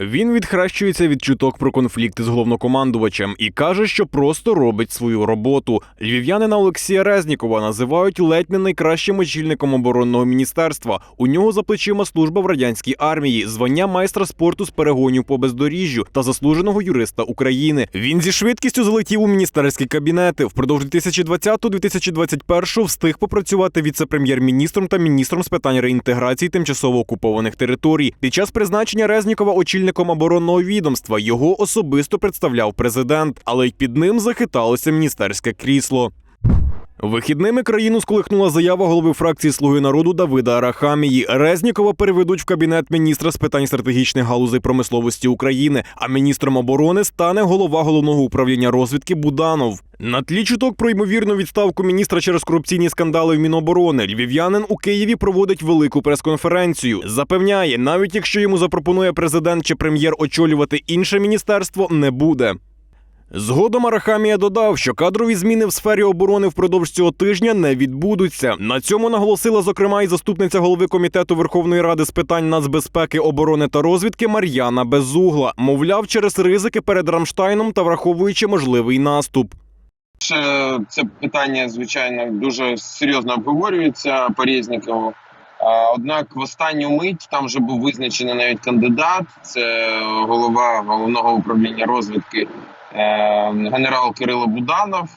Він відхрещується від чуток про конфлікти з головнокомандувачем і каже, що просто робить свою роботу. Львів'янина Олексія Резнікова називають ледь не найкращим очільником оборонного міністерства. У нього за плечима служба в радянській армії, звання майстра спорту з перегонів по бездоріжжю та заслуженого юриста України. Він зі швидкістю залетів у міністерські кабінети. Впродовж 2020-2021 встиг попрацювати віце-прем'єр-міністром та міністром з питань реінтеграції тимчасово окупованих територій. Під час призначення Резнікова очільником оборонного відомства його особисто представляв президент, але й під ним захиталося міністерське крісло. Вихідними країну сколихнула заява голови фракції Слуги народу Давида Арахамії. Резнікова переведуть в кабінет міністра з питань стратегічних галузей промисловості України. А міністром оборони стане голова головного управління розвідки Буданов. На тлі чуток про ймовірну відставку міністра через корупційні скандали в Міноборони. Львів'янин у Києві проводить велику прес-конференцію. Запевняє, навіть якщо йому запропонує президент чи прем'єр очолювати інше міністерство, не буде. Згодом Арахамія додав, що кадрові зміни в сфері оборони впродовж цього тижня не відбудуться. На цьому наголосила зокрема і заступниця голови комітету Верховної Ради з питань нацбезпеки, оборони та розвідки Мар'яна Безугла. Мовляв, через ризики перед Рамштайном та враховуючи можливий наступ. Це питання, звичайно, дуже серйозно обговорюється по Резнікову. А, Однак в останню мить там вже був визначений навіть кандидат. Це голова головного управління розвідки генерал Кирило Буданов.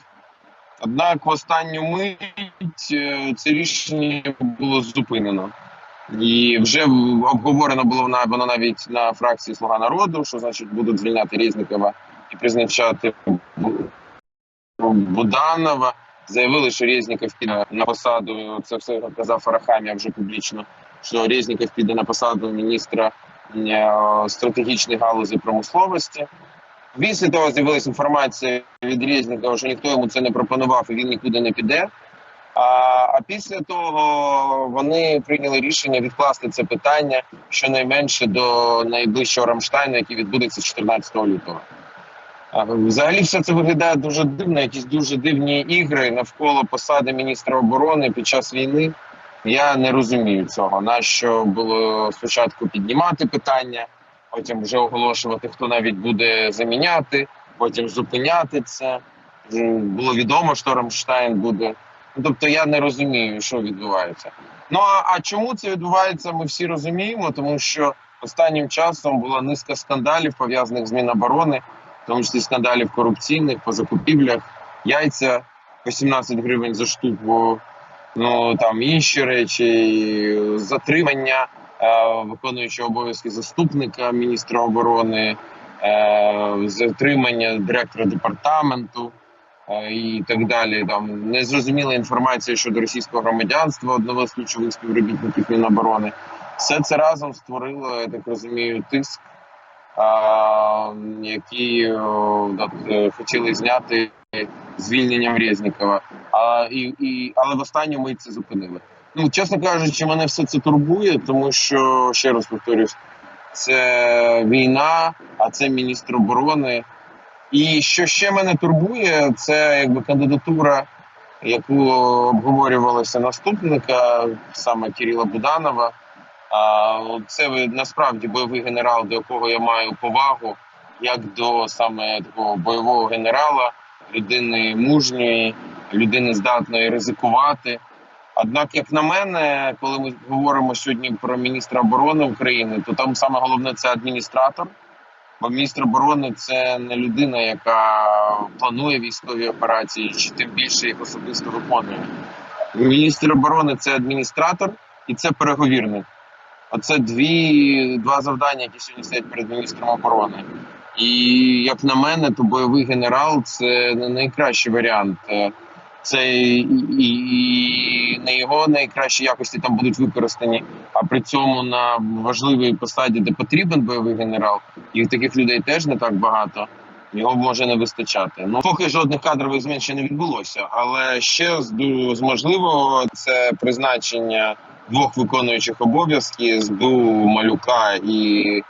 Однак в останню мить е, це рішення було зупинено. І вже обговорено було воно навіть на фракції Слуга народу, що значить будуть звільняти Резнікова і призначати Буданова. Заявили, що Резніков піде на посаду. Це все казав Арахамія вже публічно. Що Резніков піде на посаду міністра е, стратегічної галузі промисловості. Після того з'явилася інформація від Резнікова, що ніхто йому це не пропонував і він нікуди не піде. А, а після того вони прийняли рішення відкласти це питання щонайменше до найближчого Рамштайну, який відбудеться 14 лютого. А, Взагалі все це виглядає дуже дивно, якісь дуже дивні ігри навколо посади міністра оборони під час війни. Я не розумію цього. Нащо було спочатку піднімати питання, потім вже оголошувати, хто навіть буде заміняти, потім зупиняти це. Було відомо, що Рамштайн буде. Ну, Тобто я не розумію, що відбувається. Ну а, а чому це відбувається? Ми всі розуміємо, тому що останнім часом була низка скандалів пов'язаних з Міноборони, в тому числі скандалів корупційних по закупівлях, яйця по 17 гривень за штуку, ну там інші речі, затримання е, виконуючого обов'язки заступника міністра оборони, е, затримання директора департаменту е, і так далі. Там незрозуміла інформація щодо російського громадянства одного з ключових співробітників Міноборони. Все це разом створило, я так розумію, тиск, а, який о, е, хотіли зняти звільненням Резнікова. А, і, і, але в останньому ми це зупинили. Ну, чесно кажучи, мене все це турбує, тому що, ще раз повторюсь, це війна, а це міністр оборони. І що ще мене турбує, це якби кандидатура, яку обговорювалася наступника, саме Кирила Буданова. А це насправді бойовий генерал, до якого я маю повагу, як до саме такого бойового генерала, людини мужньої, людини здатної ризикувати. Однак, як на мене, коли ми говоримо сьогодні про міністра оборони України, то там саме головне це адміністратор. Бо міністр оборони це не людина, яка планує військові операції, чи тим більше їх особисто виконує. Міністр оборони це адміністратор і це переговірник. Оце дві два завдання, які сьогодні стоять перед міністром оборони. І як на мене, то бойовий генерал це не найкращий варіант. Це і, і, не його найкращі якості там будуть використані, а при цьому на важливій посаді, де потрібен бойовий генерал, і таких людей теж не так багато. Його може не вистачати. Ну поки жодних кадрових змін ще не відбулося. Але ще з, з можливого це призначення двох виконуючих обов'язки СБУ Малюка і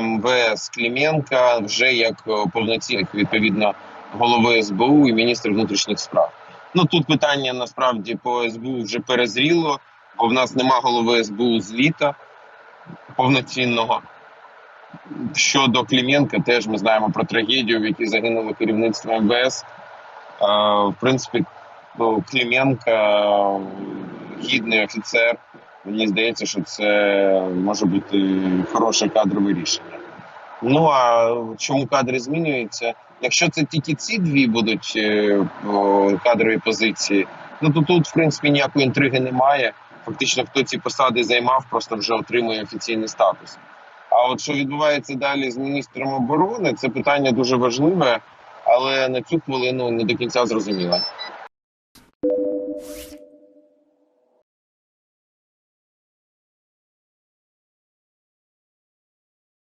МВС Кліменка вже як повноцінних відповідно голови СБУ і міністра внутрішніх справ. Ну тут питання насправді по СБУ вже перезріло, бо в нас нема голови СБУ з літа повноцінного. Щодо Кліменка, теж ми знаємо про трагедію, в якій загинуло керівництво МВС. В принципі, ну, Кліменка гідний офіцер. Мені здається, що це може бути хороше кадрове рішення. Ну а чому кадри змінюються? Якщо це тільки ці дві будуть е, кадрові позиції, ну то тут, в принципі, ніякої інтриги немає. Фактично, хто ці посади займав, просто вже отримує офіційний статус. А от що відбувається далі з міністром оборони, це питання дуже важливе, але на цю хвилину не до кінця зрозуміле.